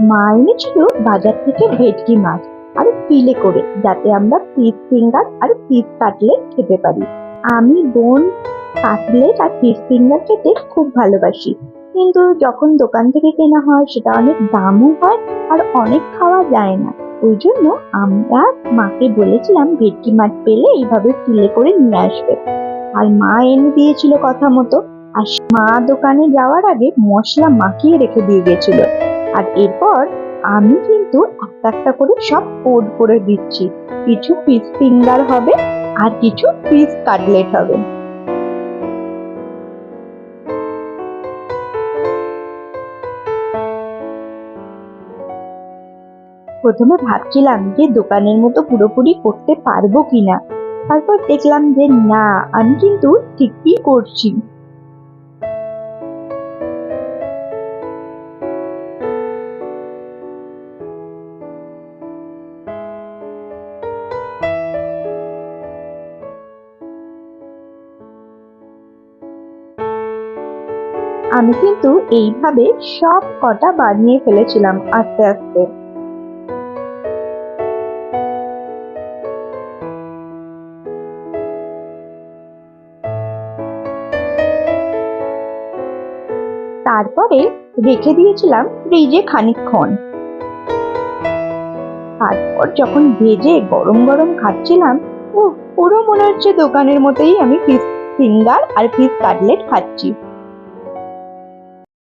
মা এনেছিল বাজার থেকে ভেটকি মাছ আর পিলে করে, যাতে আমরা ফিশ ফিঙ্গার আর ফিশ কাটলেট খেতে পারি। আমি, বোন, কাটলেট আর ফিশ ফিঙ্গার খেতে খুব ভালোবাসি। কিন্তু যখন দোকান থেকে কেনা হয়, সেটা অনেক দামও হয় আর অনেক খাওয়া যায় না। ওই জন্য আমরা মাকে বলেছিলাম ভেটকি মাছ পেলে এইভাবে পিলে করে নিয়ে আসবে। আর মা এনে দিয়েছিল কথা মতো। আর মা দোকানে যাওয়ার আগে মশলা মাখিয়ে রেখে দিয়ে গেছিল। আর এরপর আমি কিন্তু একটা একটা করে সব কোড করে দিচ্ছি। কিছু পিস ফিঙ্গার হবে আর কিছু পিস কাটলেট হবে। প্রথমে ভাবছিলাম যে দোকানের মতো পুরোপুরি করতে পারব কিনা। তারপর দেখলাম যে না, আমি কিন্তু ঠিকই করছি। আমি কিন্তু এইভাবে সব কটা বানিয়ে ফেলেছিলাম আস্তে আস্তে। তারপরে রেখে দিয়েছিলাম ফ্রিজে খানিকক্ষণ। তারপর যখন ভেজে গরম গরম খাচ্ছিলাম ও পুরো মনে হচ্ছে দোকানের মতোই আমি ফিশ ফিঙ্গার আর ফিশ কাটলেট খাচ্ছি।